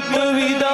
पदविदा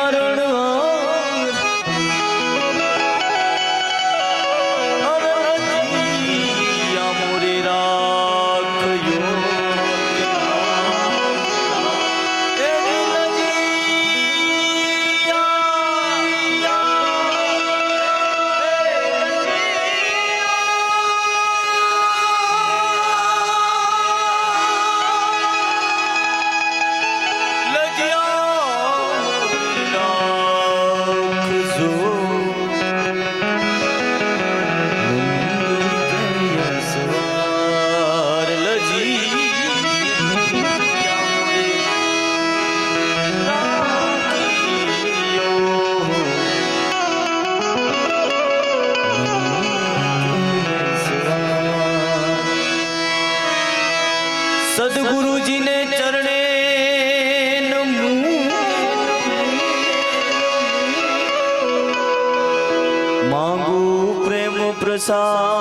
song.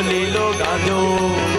দলিল গাজর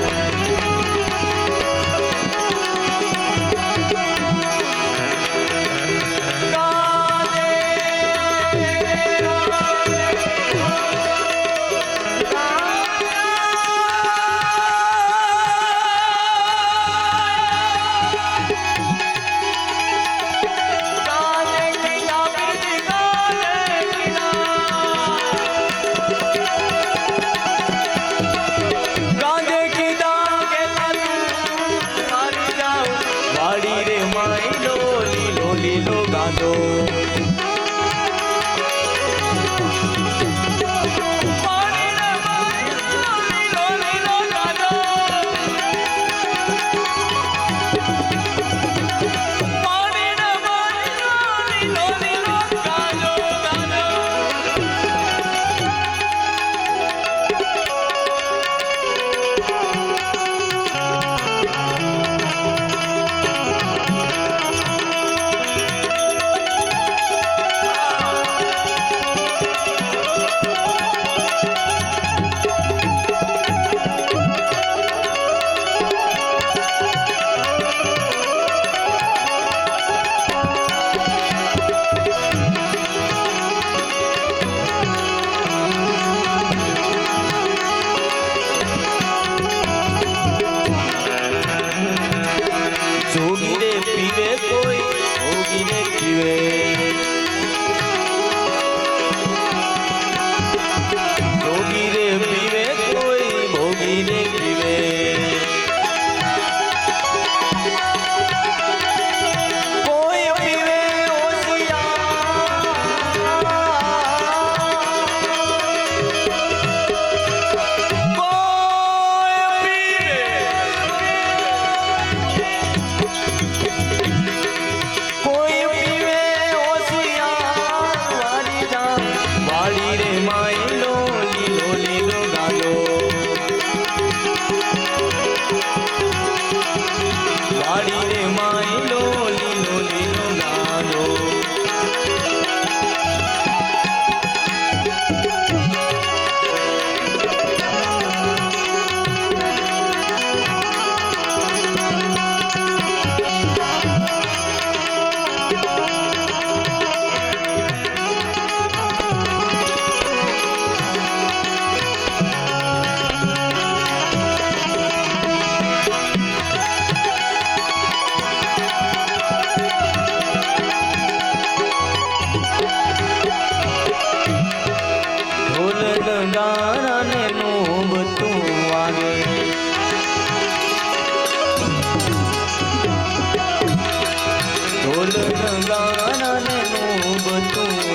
तू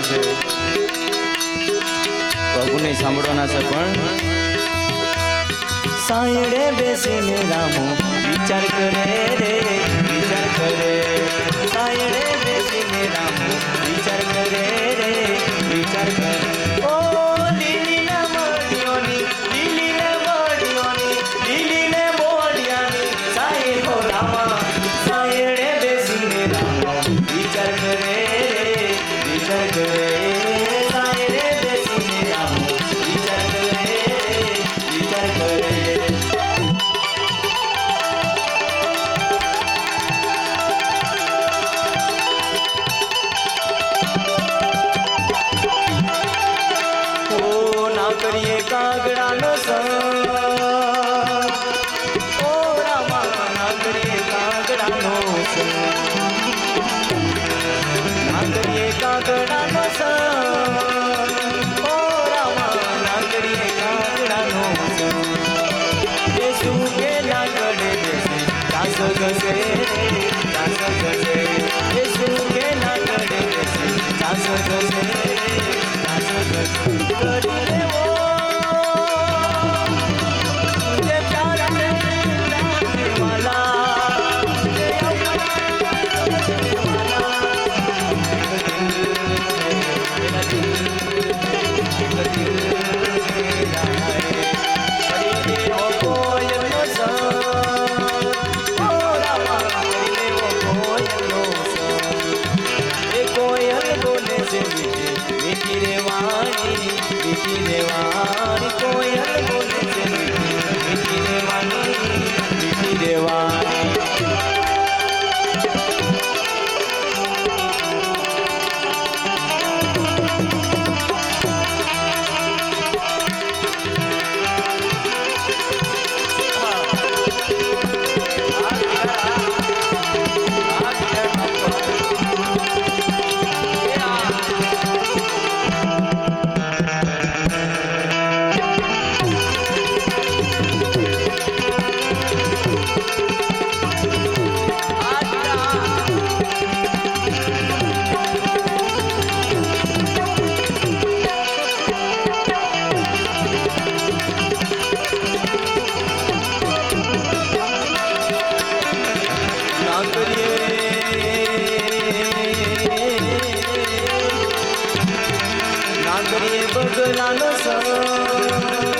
કરે છે. પ્રભુને સાંભળવાના છે પણ. સાયડે બેસીને રામો વિચાર કરે રે, વિચાર કરે. સાયડે બેસીને રામો વિચાર કરે રે, વિચાર કરે. other चांदरे बगलाला सा